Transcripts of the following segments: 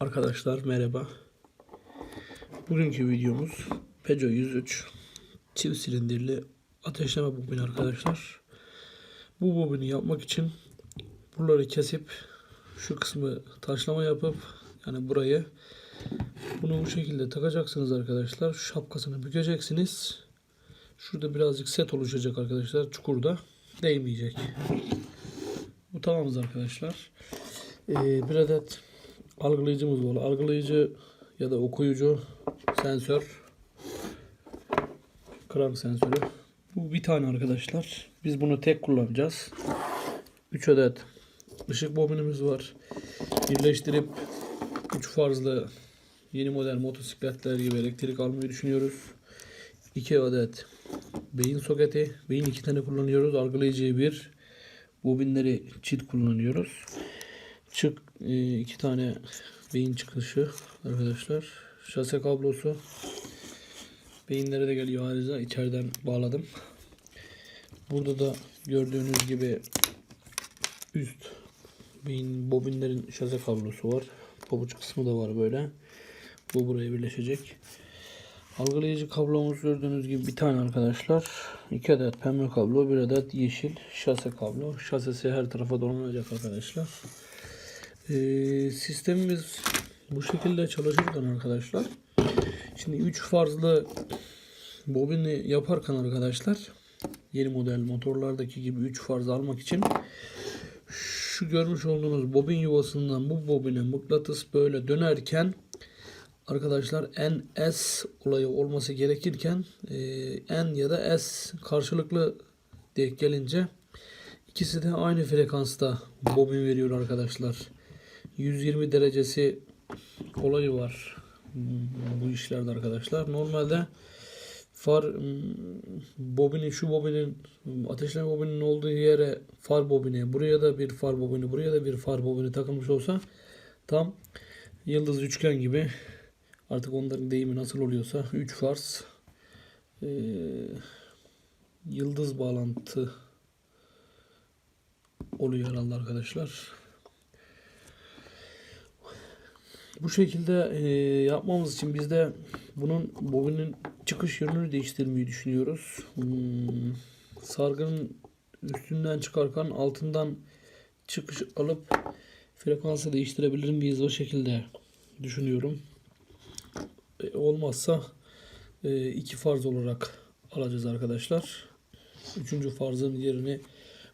Arkadaşlar merhaba. Bugünkü videomuz Peugeot 103 çift silindirli ateşleme bobini arkadaşlar. Bu bobini yapmak için buraları kesip şu kısmı taşlama yapıp yani burayı bunu bu şekilde takacaksınız arkadaşlar. Şu şapkasını bükeceksiniz. Şurada birazcık set oluşacak arkadaşlar. Çukurda değmeyecek. Bu tamamız arkadaşlar. Ee, bir adet algılayıcımız var. Algılayıcı ya da okuyucu sensör. Krank sensörü. Bu bir tane arkadaşlar. Biz bunu tek kullanacağız. 3 adet ışık bobinimiz var. Birleştirip 3 farzlı yeni model motosikletler gibi elektrik almayı düşünüyoruz. 2 adet beyin soketi. Beyin 2 tane kullanıyoruz. Algılayıcıyı bir. Bobinleri çift kullanıyoruz. Çık e, iki tane beyin çıkışı arkadaşlar. Şase kablosu. Beyinlere de geliyor arıza. içeriden bağladım. Burada da gördüğünüz gibi üst beyin bobinlerin şase kablosu var. Pabuç kısmı da var böyle. Bu buraya birleşecek. Algılayıcı kablomuz gördüğünüz gibi bir tane arkadaşlar. İki adet pembe kablo, bir adet yeşil şase kablo. Şasesi her tarafa dolanacak arkadaşlar. Ee, sistemimiz bu şekilde çalışırken arkadaşlar. Şimdi 3 farzlı bobini yaparken arkadaşlar yeni model motorlardaki gibi 3 farz almak için şu görmüş olduğunuz bobin yuvasından bu bobine mıknatıs böyle dönerken arkadaşlar en S olayı olması gerekirken e, N ya da S karşılıklı denk gelince ikisi de aynı frekansta bobin veriyor arkadaşlar. 120 derecesi olayı var bu işlerde arkadaşlar. Normalde far bobini şu bobinin ateşleme bobinin olduğu yere far bobini buraya da bir far bobini buraya da bir far bobini takılmış olsa tam yıldız üçgen gibi artık onların deyimi nasıl oluyorsa 3 fars e, yıldız bağlantı oluyor herhalde arkadaşlar. Bu şekilde e, yapmamız için biz de bunun bobinin çıkış yönünü değiştirmeyi düşünüyoruz. Hmm, sargının üstünden çıkarken altından çıkış alıp frekansı değiştirebilir miyiz o şekilde düşünüyorum. E, olmazsa e, iki farz olarak alacağız arkadaşlar. Üçüncü farzın yerini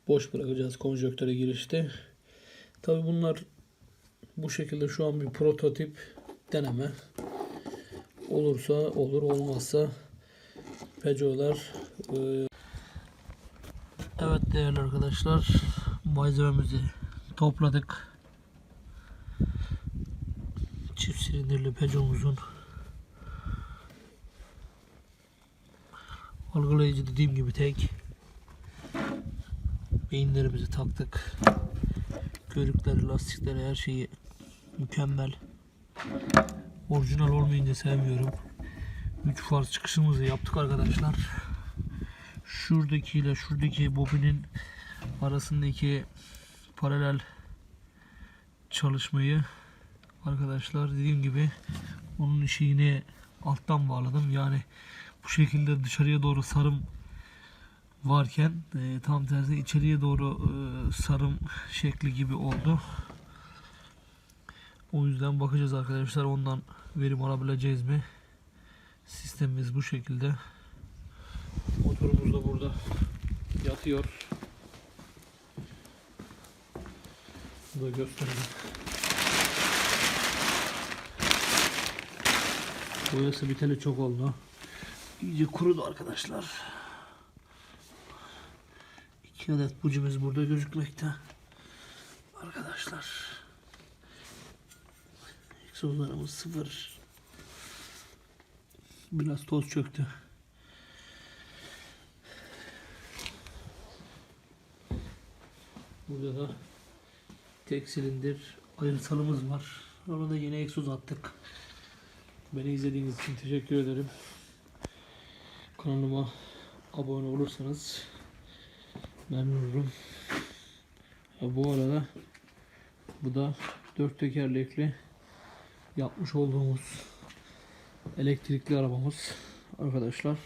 boş bırakacağız konjöktöre girişte. Tabi bunlar bu şekilde şu an bir prototip deneme. Olursa olur olmazsa Peugeot'lar e... Evet değerli arkadaşlar malzememizi topladık. Çift silindirli Peugeot'umuzun algılayıcı dediğim gibi tek beyinlerimizi taktık. Körükleri, lastikleri her şeyi mükemmel. Orijinal olmayınca sevmiyorum. 3 farz çıkışımızı yaptık arkadaşlar. Şuradaki ile şuradaki bobinin arasındaki paralel çalışmayı arkadaşlar dediğim gibi onun işini alttan bağladım. Yani bu şekilde dışarıya doğru sarım varken e, tam tersi içeriye doğru e, sarım şekli gibi oldu. O yüzden bakacağız arkadaşlar ondan verim alabileceğiz mi? Sistemimiz bu şekilde. Motorumuz da burada yatıyor. Bu da göstereyim. Boyası biteli çok oldu. İyice kurudu arkadaşlar. İki adet bucumuz burada gözükmekte. Arkadaşlar. Egzozlarımız sıfır. Biraz toz çöktü. Burada da tek silindir ayırsalımız var. Ona da yeni egzoz attık. Beni izlediğiniz için teşekkür ederim. Kanalıma abone olursanız memnun olurum. Ha, bu arada bu da dört tekerlekli yapmış olduğumuz elektrikli arabamız arkadaşlar.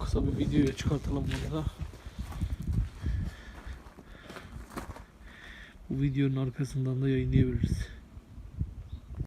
Kısa bir videoya çıkartalım burada. Bu videonun arkasından da yayınlayabiliriz.